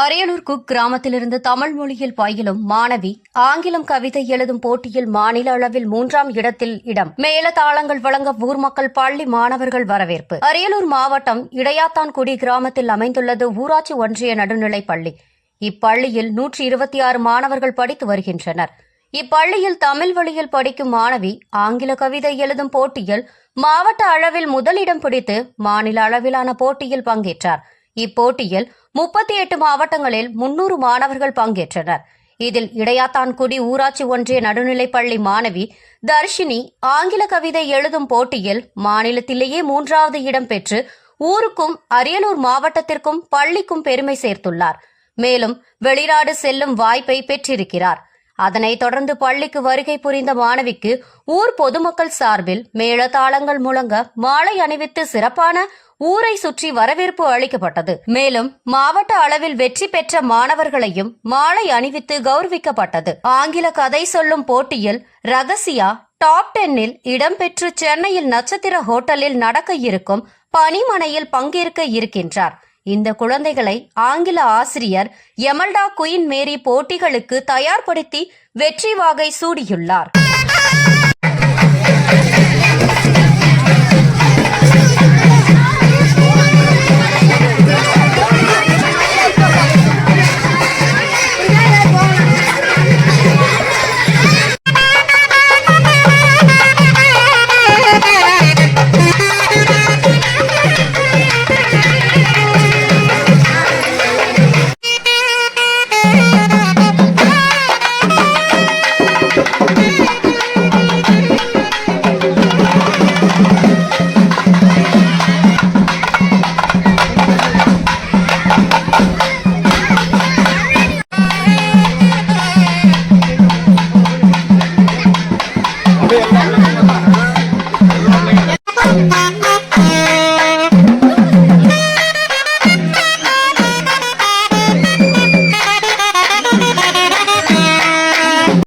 Ariyalur cook கிராமத்திலிருந்து தமிழ் மொழியில் பயிலும் மாணவி ஆங்கிலம் கவிதை எழுதும் போட்டியில் மாநில அளவில் மூன்றாம் இடத்தில் இடம். மேலதாளங்கள் வழங்க ஊர் மக்கள் பள்ளி மாணவர்கள் வரவேற்பு. அரியலூர் மாவட்டம் இடையாத்தான்குடி கிராமத்தில் அமைந்துள்ளது ஊராட்சி ஒன்றிய நடுநிலைப் பள்ளி. இப்பள்ளியில் நூற்றி இருபத்தி ஆறு மாணவர்கள் படித்து வருகின்றனர். இப்பள்ளியில் தமிழ் வழியில் படிக்கும் மாணவி ஆங்கில கவிதை எழுதும் போட்டியில் மாவட்ட அளவில் முதலிடம் பிடித்து மாநில அளவிலான போட்டியில் பங்கேற்றார். இப்போட்டியில் முப்பத்தி எட்டு மாவட்டங்களில் முன்னூறு மாணவர்கள் பங்கேற்றனர். இதில் இடையாத்தான்குடி ஊராட்சி ஒன்றிய நடுநிலைப்பள்ளி மாணவி தர்ஷினி ஆங்கில கவிதை எழுதும் போட்டியில் மாநிலத்திலேயே மூன்றாவது இடம் பெற்று ஊருக்கும் அரியலூர் மாவட்டத்திற்கும் பள்ளிக்கும் பெருமை சேர்த்துள்ளார். மேலும் வெளிநாடு செல்லும் வாய்ப்பை பெற்றிருக்கிறார். அதனைத் தொடர்ந்து பள்ளிக்கு வருகை புரிந்த மாணவிக்கு ஊர் பொதுமக்கள் சார்பில் மேளதாளங்கள் முழங்க மாலை அணிவித்து சிறப்பான ஊரை சுற்றி வரவேற்பு அளிக்கப்பட்டது. மேலும் மாவட்ட அளவில் வெற்றி பெற்ற மாணவர்களையும் மாலை அணிவித்து கௌரவிக்கப்பட்டது. ஆங்கில கதை சொல்லும் போட்டியில் ரகசியா டாப் டென்னில் இடம்பெற்று சென்னையில் நட்சத்திர ஹோட்டலில் நடக்க இருக்கும் பனிமனையில் பங்கேற்க இருக்கின்றார். இந்த குழந்தைகளை ஆங்கில ஆசிரியர் எமல்டா குயின் மேரி போட்டிகளுக்கு தயார்படுத்தி வெற்றி வாகை சூடியுள்ளார். Thank you.